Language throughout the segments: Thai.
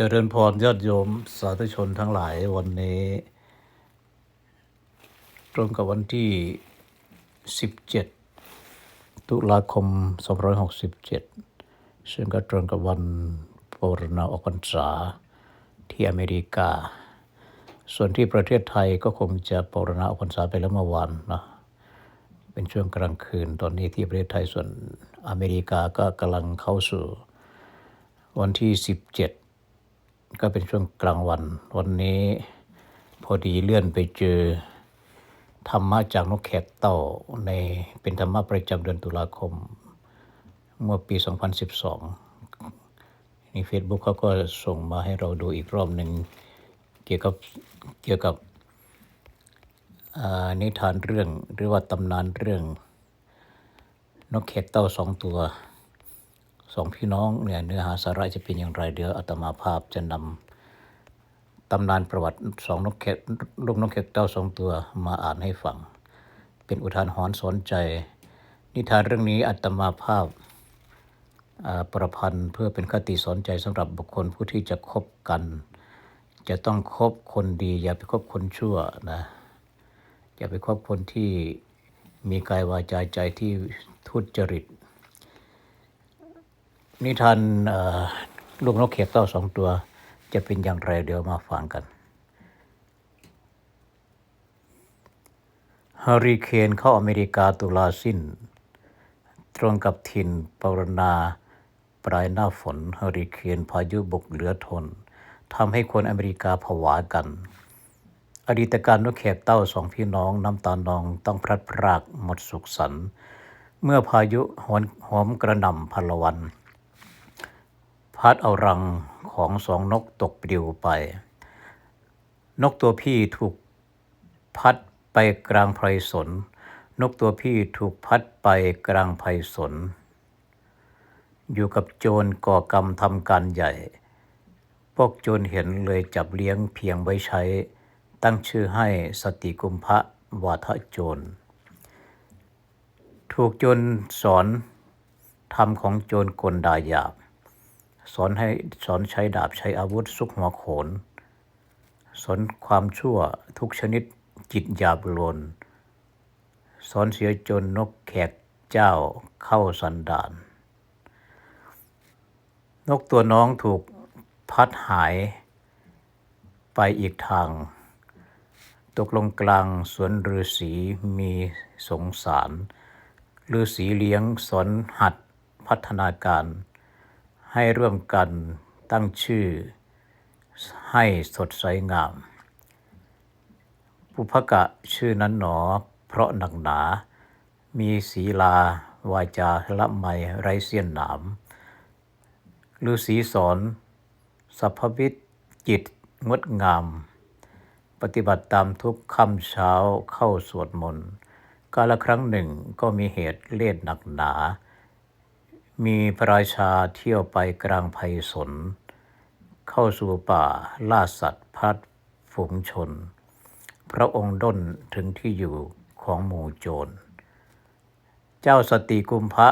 เจริญพรญาติโยมสาธุชนทั้งหลายวันนี้ ตรงกับวันที่ 17 ตุลาคม 2567 ซึ่งก็ตรงกับวันปรณาออกพรรษาที่อเมริกา ส่วนที่ประเทศไทยก็คงจะปรณาออกพรรษาไปแล้วเมื่อวานนะเป็นช่วงกลางคืนตอนนี้ที่ประเทศไทยส่วนอเมริกาก็กำลังเข้าสู่วันที่ 17 ก็เป็นช่วงกลางวัน วันนี้พอดีเลื่อนไปเจอ ธรรมะจากนกแขกเต่าในเป็นธรรมะประจำเดือนตุลาคม เมื่อปี 2012 นี่เฟซบุ๊กเขาก็ส่งมาให้เราดูอีกรอบหนึ่งเกี่ยวกับเกี่ยวกับนิทานเรื่องหรือว่าตำนานเรื่อง นกแขกเต้าสองตัว สองพี่น้องเนี่ยเนื้อหาสาระจะเป็นอย่างไรเดี๋ยวอาตมาภาพจะนำตำนานประวัติสองนกแขกลูกนกแขกเต้าสองตัวมาอ่านให้ฟัง เป็นอุทานหรณ์สอนใจ นิทานเรื่องนี้อาตมาภาพอ่าประพันธ์เพื่อเป็นคติสอนใจสำหรับบุคคลผู้ที่จะคบกัน จะต้องคบคนดี อย่าไปคบคนชั่วนะอย่าไปคบคนที่มีกายวาจาใจที่ทุจริต นิทานลูกนกเขียบเต้าสองตัว จะเป็นอย่างไรเดี๋ยวมาฟังกันเฮอริเคนเข้าอเมริกาตุลาสิ้น ตรงกับถิ่นปรณาปลายหน้าฝนเฮอริเคนพายุบกเหลือทนทำให้คนอเมริกาผวากัน อดีตการนกแขกเต้าสองพี่น้องน้ำตาลนองต้องพลัดพรากหมดสุขสัน เมื่อพายุหวนหอมกระหน่ำพลวัน พัดเอารังของสองนกตกปลิวไป นกตัวพี่ถูกพัดไปกลางไพรสน นกตัวพี่ถูกพัดไปกลางไพรสน อยู่กับโจรก่อกรรมทำการใหญ่ พวกโจรเห็นเลยจับเลี้ยงเพียงไว้ใช้ ตั้งชื่อให้สติกุมภะวาทะโจร ถูกโจรสอนทำของโจรกลดาหยาบ สอนให้สอนใช้ดาบใช้อาวุธซุกหัวโขน สอนความชั่วทุกชนิดจิตหยาบโลนสอนเสียจนนกแขกเจ้าเข้าสันดาน นกตัวน้องถูกพัดหายไปอีกทาง ตกลงกลางสวนฤาษีมีสงสารฤาษีเลี้ยงสอนหัดพัฒนาการ ให้ร่วมกันตั้งชื่อให้สดใสงาม ปุพกะชื่อนั้นหนอ เพราะหนักหนา มีศีลาวาจาละไมไร้เสี้ยนหนามฤาษีสอนสัพพวิตจิตงดงาม ปฏิบัติตามทุกค่ำเช้าเข้าสวดมนต์กาลครั้งหนึ่งก็มีเหตุเล่นหนักหนา มีพระราชาเที่ยวไปกลางไพศลเข้าสู่ป่าล่าสัตว์พัดฝูงชน พระองค์ด้นถึงที่อยู่ของหมู่โจร เจ้าสติกุมพระ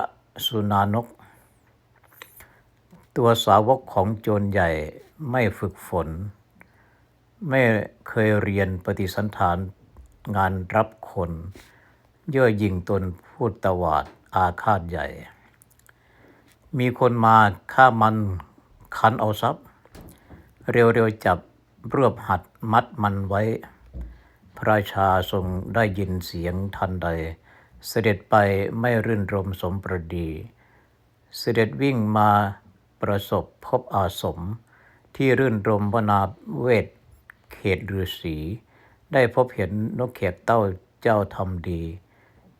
สุนานก ตัวสาวกของโจรใหญ่ไม่ฝึกฝน ไม่เคยเรียนปฏิสันฐานงานรับคน เย่อหยิ่งตนพูดตวาดอาฆาตใหญ่ มีคนมาฆ่ามันคันเอาทรัพย์ เร็วๆจับรวบหัดมัดมันไว้ พระราชาทรงได้ยินเสียงทันใด เสด็จไปไม่รื่นรมสมประดี เสด็จวิ่งมาประสบพบอาสม ที่รื่นรมวนาเวทเขตฤาษีได้พบเห็นนกเขียดเต้าเจ้าทำดี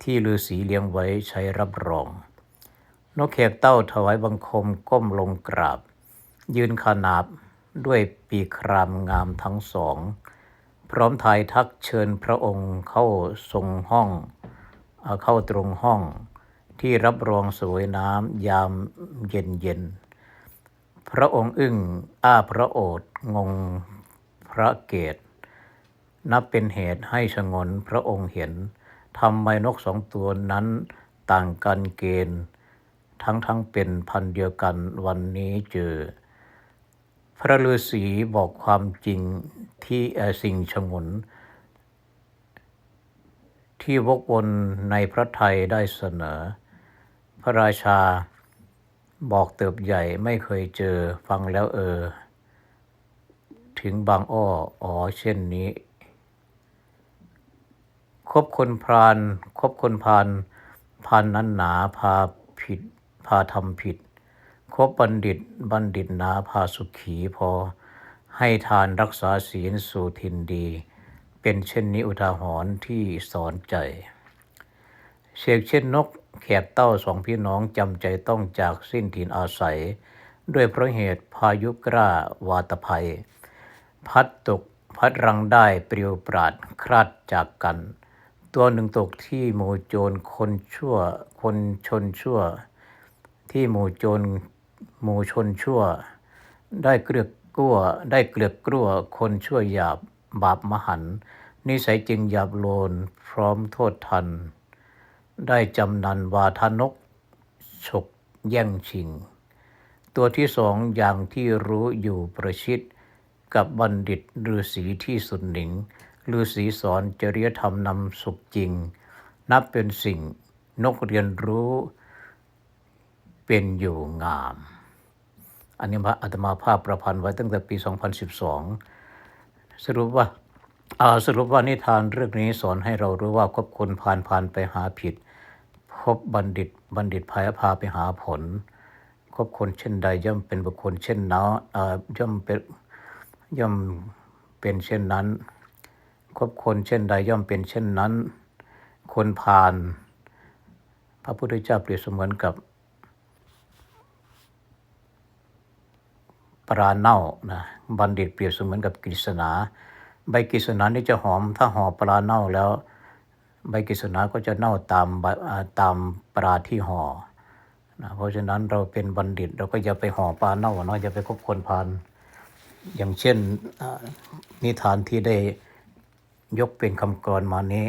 ที่ฤาษีเลี้ยงไว้ใช้รับรอง นกเขียดเต้าถวายบังคมก้มลงกราบ ยืนขนาบด้วยปีครามงามทั้งสอง พร้อมทายทักเชิญพระองค์เข้าทรงห้องเอเข้าตรงห้อง ที่รับรองสวยน้ำยามเย็นเย็น พระองค์อึ้งอ้าพระโอษฐ์งงพระเกต นับเป็นเหตุให้ชงนพระองค์เห็นทำไมนกสองตัวนั้นต่างกันเกณฑ์ ทั้งทั้งเป็นพันเดียวกันวันนี้เจอ พระฤาษีบอกความจริงที่สิ่งฉงน ที่วกวนในพระไทยได้เสนอ พระราชาบอกเติบใหญ่ไม่เคยเจอฟังแล้วเออ ถึงบางอ้ออ๋อเช่นนี้ คบคนพราน คบคนพานพานนั้นหนาพาผิด พาทำผิด คบบัณฑิตบัณฑิตนาพาสุขีพอ ให้ทานรักษาศีลสู่ทินดี เป็นเช่นนี้อุทาหรณ์ที่สอนใจเชกเช่นนกแขบเต้าสองพี่น้องจำใจต้องจากสิ้นถิ่นอาศัย ด้วยเพราะเหตุพายุกล้าวาตภัย พัดตกพัดรังได้ปลิวปราดคลาดจากกัน ตัวหนึ่งตกที่หมู่โจรคนชั่ว คนชนชั่ว ที่หมู่โจรหมู่ชนชั่ว ได้เกลือกกลัวได้เกลือกกลัวคนชั่วหยาบบาปมหันนิสัยจึงหยาบโลนพร้อมโทษทัน ได้จำนันวาทนกฉกแย่งชิง ตัวที่สองอย่างที่รู้อยู่ประชิด กับบัณฑิตฤาษีที่สุดหนิงฤาษีสอนจริยธรรมนำสุขจริง นับเป็นสิ่งนกเรียนรู้ เป็นอยู่งาม อันนี้พระอาตมาภาพประพันธ์ไว้ตั้งแต่ปี 2012 สรุปว่าอาสรุปว่านิทานเรื่องนี้สอนให้เรารู้ว่าคบคนผ่านผ่านไปหาผิด พบบัณฑิตบัณฑิตพายพาไปหาผล คบคนเช่นใดย่อมเป็นบุคคลเช่นนั้นย่อมเป็นย่อมเป็นเช่นนั้น คบคนเช่นใดย่อมเป็นเช่นนั้น คนพาลพระพุทธเจ้าเปรียบเสมือนกับ ปลาเน่านะบัณฑิตเปรียบเสมือนกับกฤษณา ใบกฤษณานี่จะหอมถ้าห่อปลาเน่าแล้ว ใบกฤษณาก็จะเน่าตามบอ่าตามปลาที่ห่อนะเพราะฉะนั้นเราเป็นบัณฑิตเราก็อย่าไปห่อปลาเน่าเนาะอย่าไปคบคนพาลอย่างเช่นนิทานที่ได้ยกเป็นคำกรมานี้